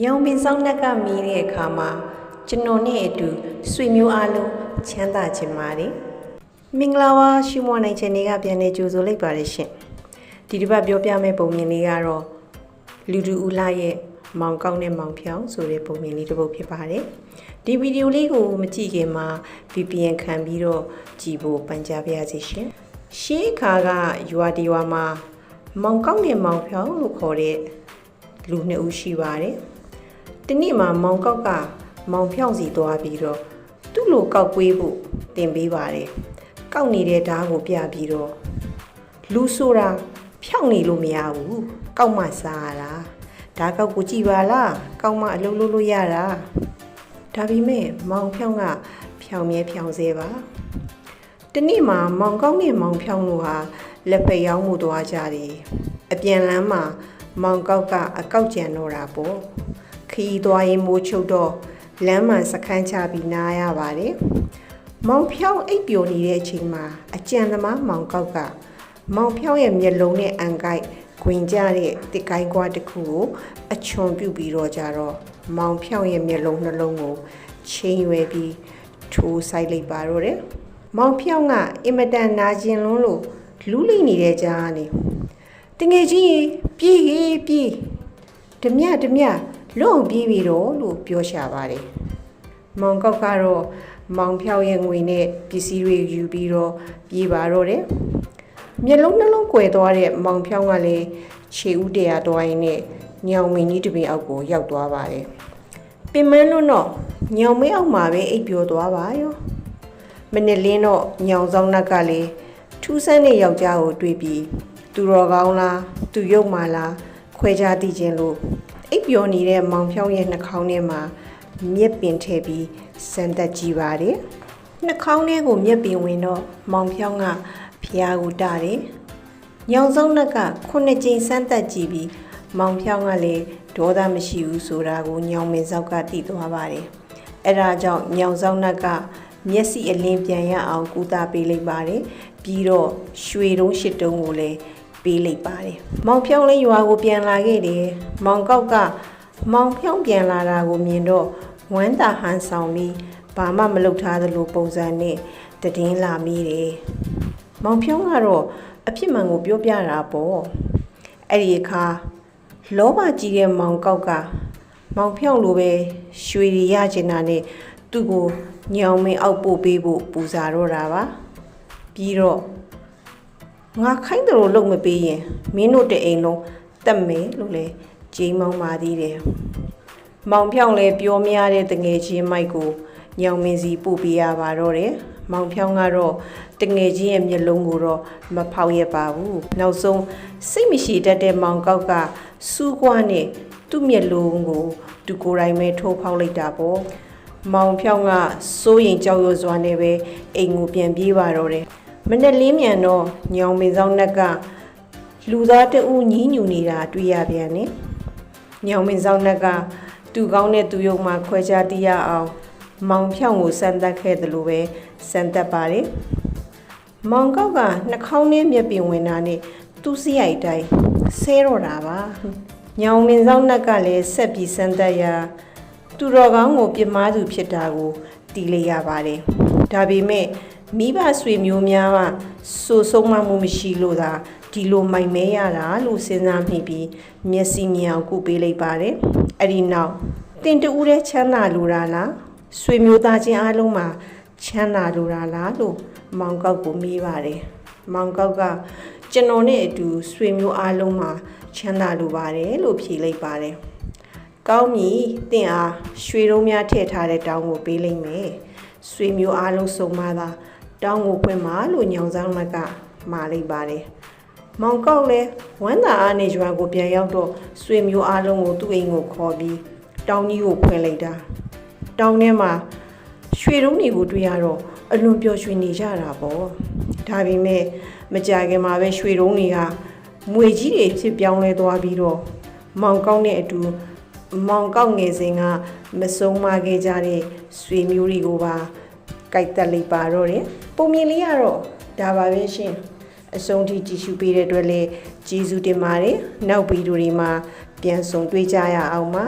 ညောင်ပင်ဆောင်နှက်ကမီးတဲ့အခါမှာကျွန်တော်နဲ့အတူဆွေမျိုးအားလုံးချမ်းသာခြင်းပါတယ်မင်္ဂလာပါရှုမွန်နိုင်ချင်တွေကပြန်နေကြိုဆိုလိုက်ပါတယ်ရှင်ဒီတစ်ပတ်ပြောပြမယ့်ပုံမြင်လေးကတော့လူတူဦးလာရဲ့မောင်ကောင်းနဲ့မောင်ဖြောင်းဆိုတဲ့ပုံမြင်လေးတစ်ပုဒ်ဖြစ်ပါတယ်ဒီဗီဒီယိုလေးကိုမကြည့်ခင်မှာ VPN ခံပြီးတော့ကြည့်ဖို့ပန်ကြားပါရစေရှင်ရှေးအခါကရွာဒီရွာမှာမောင်ကောင်းနဲ့မောင်ဖြောင်းလို့ခေါ်တဲ့လူနှစ်ဦးရှိပါတယ် တနေ့မှာမောင်ကောက်ကမောင်ဖြောင်းစီသွားပြီးတော့သူ့လိုကောက်ကွေးဖို့တင်ပေးပါတယ်။ကောက်နေတဲ့ဓာတ်ကိုပြပြီးတော့လူဆိုတာဖြောင်းနေလို့မရဘူး။ကောက်မှစားရတာ။ဓာတ်ကောက်ကိုကြည့်ပါလား။ကောက်မှအလုပ်လုပ်လို့ရတာ။ဒါပေမဲ့မောင်ဖြောင်းကဖြောင်းမြဲဖြောင်းသေးပါ။တနေ့မှာမောင်ကောက်နဲ့မောင်ဖြောင်းတို့ဟာလက်ဖက်ရောင်းမှုသွားကြတယ်။အပြန်လမ်းမှာမောင်ကောက်ကအကောက်ကြံတော့တာပေါ့။ ခီးသွားရင်မိုးချုပ်တော့လမ်းမှန်စခန်းချပြီးနားရပါတယ်။မောင်ဖြောင်းအိပ်ပျော်နေတဲ့အချိန်မှာအကြံသမားမောင်ကောက်ကမောင်ဖြောင်းရဲ့မျက်လုံးနဲ့အန်ကိုက်ခွင်ကြတဲ့တစ်ကိုင်းကွာတစ်ခုကိုအချွန်ပြုတ်ပြီးတော့ကြတော့မောင်ဖြောင်းရဲ့မျက်လုံးနှလုံးကိုချင်းရွယ်ပြီးထိုးဆိုင်လိုက်ပါတော့တယ်။မောင်ဖြောင်းကအင်မတန်နာကျင်လွန်းလို့လူးလိနေတဲ့ကြားကနေတငယ်ချင်းရေပြေးဟေးပြေးဓမြဓမြ လွန့်ပြေးပြီတော့လို့ပြောရှာပါတယ်။မောင်ကောက်ကတော့မောင်ဖြောက်ရဲ့ငွေနဲ့ပစ္စည်းတွေယူပြီးတော့ပြေးပါတော့တယ်။မျက်လုံးနှလုံးကွယ်သွားတဲ့မောင်ဖြောင်းကလည်းခြေဥတရားသွားရင်နဲ့ညောင်မင်းကြီးတပင်အောက်ကိုရောက်သွားပါတယ်။ပင်မန်းလို့တော့ညောင်မင်းအောက်မှာပဲအိပ်ပျော်သွားပါရော။မနစ်လင်းတော့ညောင်ဆောင်နှက်ကလည်းထူးဆန်းတဲ့ယောက်ျားကိုတွေ့ပြီးသူတော်ကောင်းလားသူရုပ်မာလားခွဲခြားသိခြင်းလို့ အိပ်ပျော်နေတဲ့မောင်ဖြောင်းရဲ့နှာခေါင်းထဲမှာမြက်ပင်ထည့်ပြီးစမ်းသက်ကြည့်ပါတယ်။နှာခေါင်းထဲကိုမြက်ပင်ဝင်တော့မောင်ဖြောင်းကဖျားကိုတတယ်။ညောင်စုံနှက်ကခုနှစ်ကြိမ်စမ်းသက်ကြည့်ပြီးမောင်ဖြောင်းကလည်းဒေါသမရှိဘူးဆိုတာကိုညောင်မင်းစောက်ကသိသွားပါတယ်။အဲဒါကြောင့်ညောင်စောက်နှက်ကမျက်စိအလင်းပြန်ရအောင်ကူတာပေးလိုက်ပါတယ်။ပြီးတော့ရွှေတုံးရှစ်တုံးကိုလည်း ပေးလိုက်ပါတယ်။မောင်ဖြောင်းလေးရွာကိုပြန်လာခဲ့တယ်။မောင်ကောက်ကမောင်ဖြောင်းပြန်လာတာကိုမြင်တော့ဝမ်းသာဟန်ဆောင်ပြီးဘာမှမလုပ်ထားသလိုပုံစံနဲ့တည်င်းလာမိတယ်။မောင်ဖြောင်းကတော့အဖြစ်မှန်ကိုပြောပြတာပေါ့။အဲ့ဒီအခါလောဘကြီးတဲ့မောင်ကောက်ကမောင်ဖြောင်းလိုပဲရွှေရီရချင်တာနဲ့သူ့ကိုညောင်မင်းအောက်ပို့ပေးဖို့ပူဇာတော့တာပါ။ပြီးတော့ ငါခိုင်းတယ်လို့လုပ်မပေးရင်မင်းတို့တဲ့အိမ်လုံးတက်မယ်လို့လဲဂျိမ်းမောင်းပါသေးတယ်။မောင်ဖြောင်းလဲပြောမရတဲ့တငယ်ချင်းမိုက်ကိုညောင်မင်းစီပို့ပေးရပါတော့တယ်။မောင်ဖြောင်းကတော့တငယ်ချင်းရဲ့မျက်လုံးကိုတော့မဖောက်ရပါဘူး။နောက်ဆုံးစိတ်မရှိတတ်တဲ့မောင်ကောက်ကစူးကွားနဲ့သူ့မျက်လုံးကိုသူကိုယ်တိုင်ပဲထိုးဖောက်လိုက်တာပေါ့။မောင်ဖြောင်းကစိုးရင်ကြောက်ရွံ့စွာနဲ့ပဲအိမ်ကိုပြန်ပြေးပါတော့တယ်။ မနဲ့လင်းမြန်တော့ညောင်မင်းဆောင်နှက်ကလူသားတအူညီးညူနေတာတွေ့ရပြန်တယ်။ညောင်မင်းဆောင်နှက်ကသူကောင်းတဲ့သူယုံမှာခွဲခြားသိရအောင် မောင်ဖြောင်းကိုစမ်းသပ်ခဲ့တယ်လို့ပဲစမ်းသပ်ပါတယ်။မောင်ကောက်ကနှာခေါင်းနဲ့မျက်ပင်ဝင်တာနဲ့သူ့စရိုက်တိုင်းဆဲတော့တာပါ။ညောင်မင်းဆောင်နှက်ကလည်းဆက်ပြီးစမ်းသပ်ရာသူတော်ကောင်းကိုပြစ်မှားသူဖြစ်တာကိုတီးလိုက်ရပါတယ်။ဒါပေမဲ့ မိဘဆွေမျိုးများကစိုးဆုံးမမှုမရှိလို့သာဒီလိုမိုင်မဲရတာလို့စဉ်းစားမိပြီးမျက်စိမြင်အောင်ကုပေးလိုက်ပါတယ်။အဲ့ဒီနောက်တင်တူးတဲ့ချမ်းသာလိုတာလားဆွေမျိုးသားချင်းအားလုံးမှာချမ်းသာလိုတာလားလို့မောင်ကောက်ကိုမေးပါတယ်။မောင်ကောက်ကကျွန်တော်နဲ့အတူဆွေမျိုးအားလုံးမှာချမ်းသာလိုပါတယ်လို့ဖြေလိုက်ပါတယ်။ကောင်းပြီတင့်အားရွှေတုံးများထည့်ထားတဲ့တောင်းကိုပေးလိုက်မယ်ဆွေမျိုးအားလုံးစုံမသာ တောင်းကိုဖွင့်ပါလို့ညောင်ဆောင်မကမှာလိုက်ပါတယ်မောင်ကောက်လဲဝမ်းသာအားနဲ့ရွာကိုပြန်ရောက်တော့ဆွေမျိုးအားလုံးကိုသူ့အိမ်ကိုခေါ်ပြီးတောင်းကြီးကိုဖွင့်လိုက်တာတောင်းထဲမှာရွှေတုံးတွေကိုတွေ့ရတော့အလွန်ပျော်ရွှင်နေကြတာပေါ့ဒါပေမဲ့မကြခင်မှာပဲရွှေတုံးတွေကမွေကြီးတွေဖြစ်ပြောင်းလဲသွားပြီးတော့မောင်ကောက်နဲ့အတူမောင်ကောက်ငယ်စဉ်ကမဆုံးမခဲ့ကြတဲ့ဆွေမျိုးတွေကိုပါ ကြိုက်တက်လိုက်ပါတော့တယ်ပုံမြင်လေးကတော့ဒါပါပဲရှင်အဆုံးထိကြည့်ရှုပေးတဲ့အတွက်လည်းကျေးဇူးတင်ပါတယ်နောက်ဗီဒီယိုတွေမှာပြန်ဆုံတွေ့ကြရအောင်ပါ